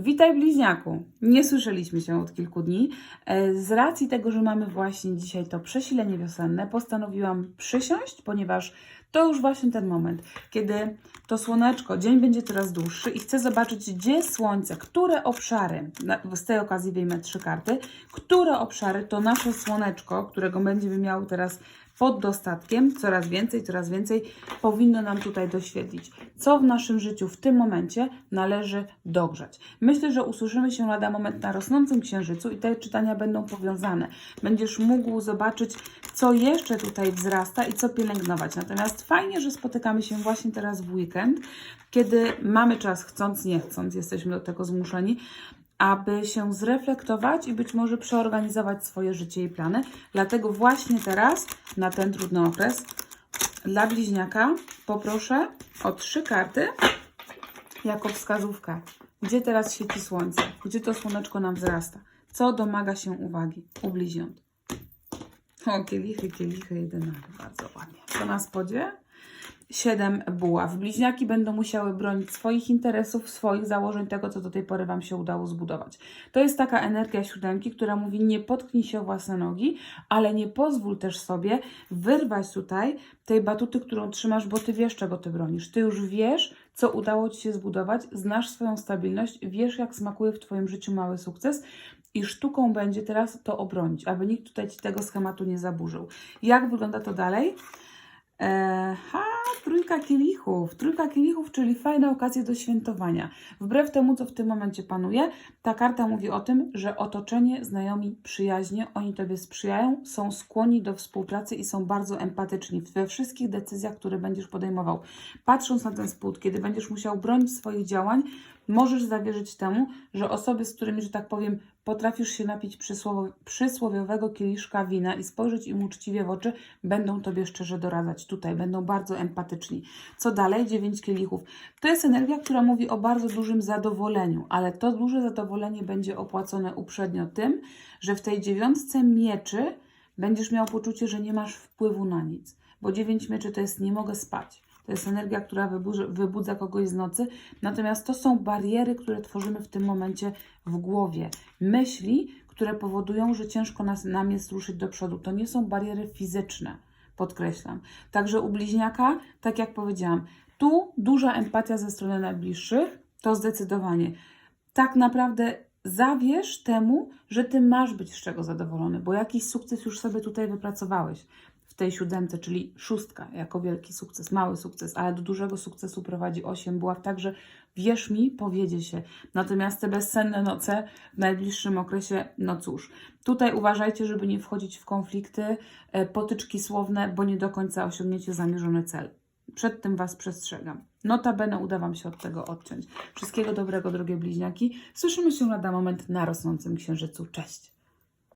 Witaj bliźniaku. Nie słyszeliśmy się od kilku dni. E, Z racji tego, że mamy właśnie dzisiaj to przesilenie wiosenne, postanowiłam przysiąść, ponieważ to już właśnie ten moment, kiedy to słoneczko, dzień będzie coraz dłuższy i chcę zobaczyć, gdzie słońce, które obszary, z tej okazji wyjmę trzy karty, które obszary to nasze słoneczko, którego będziemy miały teraz pod dostatkiem, coraz więcej, coraz więcej, powinno nam tutaj doświetlić. Co w naszym życiu w tym momencie należy dogrzać. Myślę, że usłyszymy się lada moment na rosnącym księżycu i te czytania będą powiązane. Będziesz mógł zobaczyć, co jeszcze tutaj wzrasta i co pielęgnować. Natomiast fajnie, że spotykamy się właśnie teraz w weekend, kiedy mamy czas, chcąc, nie chcąc, jesteśmy do tego zmuszeni, aby się zreflektować i być może przeorganizować swoje życie i plany. Dlatego właśnie teraz, na ten trudny okres, dla bliźniaka poproszę o trzy karty jako wskazówkę. Gdzie teraz świeci słońce? Gdzie to słoneczko nam wzrasta? Co domaga się uwagi u bliźniąt? O, kielichy, kielichy, jedenachy. Bardzo ładnie. Co na spodzie? Siedem buław. Bliźniaki będą musiały bronić swoich interesów, swoich założeń, tego, co do tej pory Wam się udało zbudować. To jest taka energia siódemki, która mówi: nie potknij się o własne nogi, ale nie pozwól też sobie wyrwać tutaj tej batuty, którą trzymasz, bo Ty wiesz, czego Ty bronisz. Ty już wiesz, co udało Ci się zbudować, znasz swoją stabilność, wiesz, jak smakuje w Twoim życiu mały sukces. I sztuką będzie teraz to obronić, aby nikt tutaj Ci tego schematu nie zaburzył. Jak wygląda to dalej? E, ha, trójka kielichów. Kielichów, czyli fajna okazja do świętowania. Wbrew temu, co w tym momencie panuje, ta karta mówi o tym, że otoczenie, znajomi, przyjaźnie, oni Tobie sprzyjają, są skłonni do współpracy i są bardzo empatyczni we wszystkich decyzjach, które będziesz podejmował. Patrząc na ten spód, kiedy będziesz musiał bronić swoich działań, możesz zawierzyć temu, że osoby, z którymi, że tak powiem, potrafisz się napić przysłowiowego kieliszka wina i spojrzeć im uczciwie w oczy, będą Tobie szczerze doradzać tutaj, będą bardzo empatyczni. Co dalej? Dziewięć kielichów. To jest energia, która mówi o bardzo dużym zadowoleniu, ale to duże zadowolenie będzie opłacone uprzednio tym, że w tej dziewiątce mieczy będziesz miał poczucie, że nie masz wpływu na nic, bo dziewięć mieczy to jest nie mogę spać. To jest energia, która wybudza, kogoś z nocy. Natomiast to są bariery, które tworzymy w tym momencie w głowie. Myśli, które powodują, że ciężko nas, nam jest ruszyć do przodu. To nie są bariery fizyczne, podkreślam. Także u bliźniaka, tak jak powiedziałam, tu duża empatia ze strony najbliższych, to zdecydowanie. Tak naprawdę zawierz temu, że ty masz być z czego zadowolony, bo jakiś sukces już sobie tutaj wypracowałeś tej siódemce, czyli szóstka jako wielki sukces, mały sukces, ale do dużego sukcesu prowadzi osiem buław, także wierz mi, powiedzie się. Natomiast te bezsenne noce w najbliższym okresie, no cóż, tutaj uważajcie, żeby nie wchodzić w konflikty, e, potyczki słowne, bo nie do końca osiągniecie zamierzony cel. Przed tym Was przestrzegam. Notabene uda Wam się od tego odciąć. Wszystkiego dobrego, drogie bliźniaki. Słyszymy się lada moment na rosnącym księżycu. Cześć!